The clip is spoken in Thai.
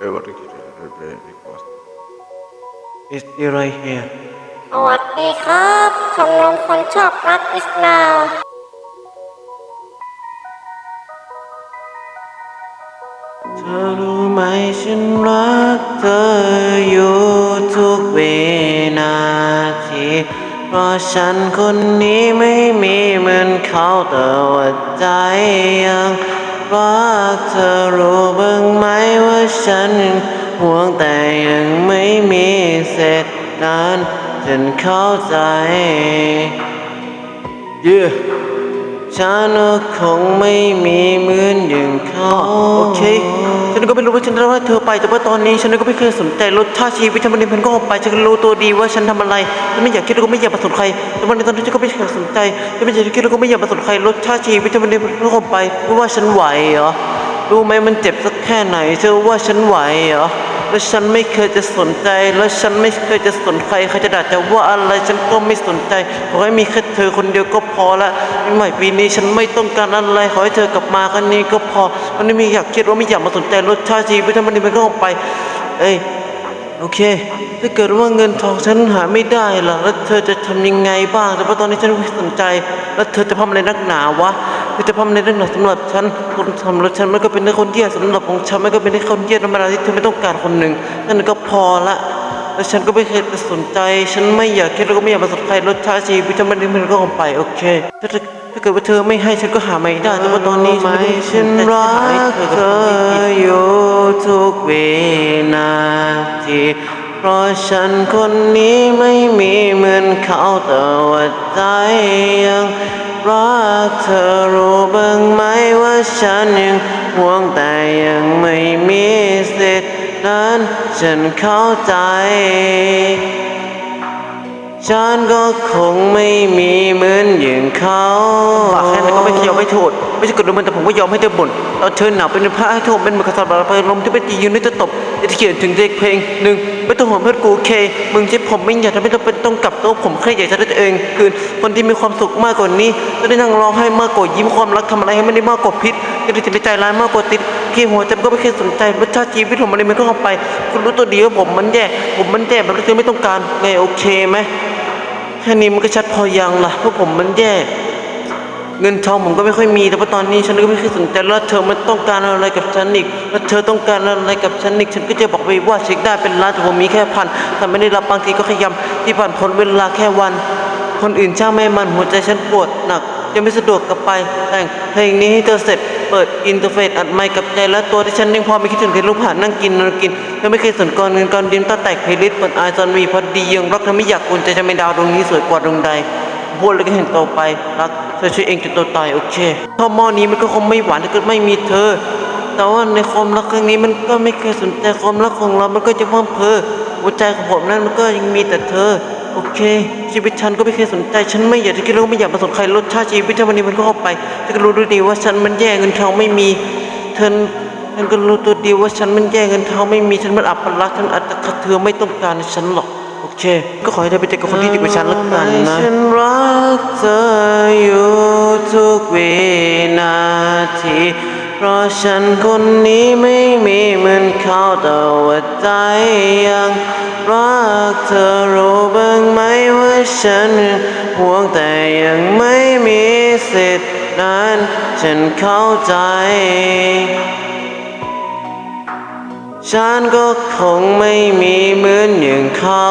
Is it right here สวัสดีครับชมรมคนชอบรักอิสลาม เธอรู้ไหมฉันรักเธออยู่ทุกวินาที เพราะฉันคนนี้ไม่มีเหมือนเขาแต่ว่าใจยัง รักเธอรู้บ้างไหมว่าฉันห่วงแต่ยังไม่มีเสร็จนั้นฉันเข้าใจ Yeah ฉันคงไม่มีเหมือนอย่างเขาโอเคฉัน ก็ไม่รู้ว่าฉันรู้ว่าเธอไป แต่ว่าตอนนี้ฉันก็ไม่เคยสนใจรสชาติชีวิตฉันมันมันก็ออกไปฉันรู้ตัวดีว่าฉันทำอะไรฉันไม่อยากคิดแล้วก็ไม่อยากประสนใครแต่วันนี้ตอนนี้ฉันก็ไม่เคยสนใจฉันไม่อยากคิดแล้วก็ไม่อยากประสนใครรสชาติชีวิตฉันมันมันก็ออกไปเพราะว่าฉันไหวเหรอรู้ไหมมันเจ็บสักแค่ไหนเธอว่าฉันไหวเหรอ แล้วฉันไม่เคยจะสนใจ แล้วฉันไม่เคยจะสนใครใครจะด่าจะว่าอะไรฉันก็ไม่สนใจขอให้มีแค่เธอคนเดียวก็พอละปีใหม่ปีนี้ฉันไม่ต้องการอะไรขอให้เธอกลับมาแค่นี้ก็พอมันไม่มีอยากคิดว่าไม่อยากมาสนใจรสชาติชีวิตทั้งมันนี้มันก็ออกไป เอ้ยโอเค ถ้าเกิดว่าเงินทองฉันหาไม่ได้ล่ะ แล้วเธอจะทำยังไงบ้าง แต่ว่าตอนนี้ฉันไม่สนใจ แล้วเธอจะทำอะไรนักหนาวะ เธอจะทำอะไรนักหนาสำหรับฉันคนทำรถฉันมันก็เป็นแค่คนเที่ยสำหรับของฉันมันก็เป็นแค่คนเที่ยธรรมดาที่เธอไม่ต้องการคนหนึ่งนั่นก็พอละแล้วฉันก็ไม่เคยจะสนใจ ฉันไม่อยากคิดแล้วก็ไม่อยากมาสนใจรสชาติชีวิตฉันมันมันก็ออกไปโอเคถ้าถ้าเกิดว่าเธอไม่ให้ฉันก็หาไม่ได้แต่ว่าตอนนี้ฉันไม่ฉันรักเธออยู่ทุกวินาทีเพราะฉันคนนี้ไม่มีเหมือนเขาแต่ว่าใจยัง รักเธอรู้บ้างไหมว่าฉันยังห่วงแต่ยังไม่มีสิทธิ์นั้นฉันเข้าใจ ฉันก็คงไม่มีเหมือนอย่างเขา ปากแค่นั้นก็ไม่ยอมให้โทษไม่ใช่กดลงมันแต่ผมก็ยอมให้เธอบ่นตอนเธอหนาวเป็นพระให้โทษเป็นมือกระสอบระบายลมที่เป็นจียืนนี่จะตบจะเขียนถึงเด็กเพลงหนึ่งไม่ต้องห่วงเพื่อนกูเค มึงใช่ผมไม่อยากทำให้ต้องเป็นต้องกลับโต๊ะผมแค่อยากจะได้ตัวเองคืนคนที่มีความสุขมากกว่านี้จะได้นั่งร้องไห้มากกว่ายิ้มความรักทำอะไรให้ไมันได้มากกว่าพิษก็ได้จิตใจร้ายมากกว่าติดแค่หัวใจมันก็ไม่เคยสนใจรสชาติชีวิตของมันมันก็เข้าไปคุณรู้ตัวดีว่าผมมันแย่ผมมันแย่แบบที่เธอไม่ต้องการไงโอเคไหมแค่นี้มันก็ชัดพอยังล่ะเพราะผมมันแย่ เงินทองผมก็ไม่ค่อยมี แต่ว่าตอนนี้ฉันก็ไม่เคยสนใจแล้วเธอมันต้องการอะไรกับฉันอีกแล้วเธอต้องการอะไรกับฉันอีกฉันก็จะบอกไปว่าเช็คได้เป็นล้านแต่ผมมีแค่พันแต่ไม่ได้รับบางทีก็ขยำที่ผ่านพ้นเวลาแค่วัน คนอื่นช่างไม่มันหัวใจฉันปวดหนักยังไม่สะดวกกลับไป แต่งเพลงนี้ให้เธอเสร็จเปิดอินเทอร์เฟซอัดไมค์กับใจและตัวที่ฉันยังพอไม่คิดถึงเธอลูกผ่านนั่งกินนอนกินเธอไม่เคยสนกรเงินกรดินต้าแตกเพลลิสเปิดไอซอนมีพอดียังรักเธอไม่อยากอุ่นใจจะไม่ดาวดวงนี้สวยกว่าดวงใด พูดแล้วก็เห็นโตไปรักเธอช่วยเองจนโตตายโอเคข้าวหม้อนี้มันก็คงไม่หวานถ้าเกิดไม่มีเธอ แต่ว่าในความรักครั้งนี้มันก็ไม่เคยสนใจความรักของเรา มันก็จะพังเพอหัวใจของผมนั้นมันก็ยังมีแต่เธอโอเค ชีวิตฉันก็ไม่เคยสนใจ ฉันไม่อยากจะคิดแล้วไม่อยากมาสนใครรสชาติชีวิตฉันวันนี้มันก็เข้าไปฉันก็รู้ด้วยดีว่าฉันมันแย่เงินทองไม่มีเธอฉันก็รู้ตัวดีว่าฉันมันแย่เงินทองไม่มีฉันมันอับปลักษณ์ฉันอาจจะเธอไม่ต้องการฉันหรอก เค ก็ขอให้เธอไปเจอกับคนที่ดีกว่าฉันแล้วกันนะฉันรักเธออยู่ทุกวินาที เพราะฉันคนนี้ไม่มีเหมือนเขาแต่ว่าใจยังรักเธอรู้บ้างไหมว่าฉันห่วงแต่ยังไม่มีสิทธิ์นั้น ฉันเข้าใจ ฉันก็คงไม่มีเหมือนอย่างเขา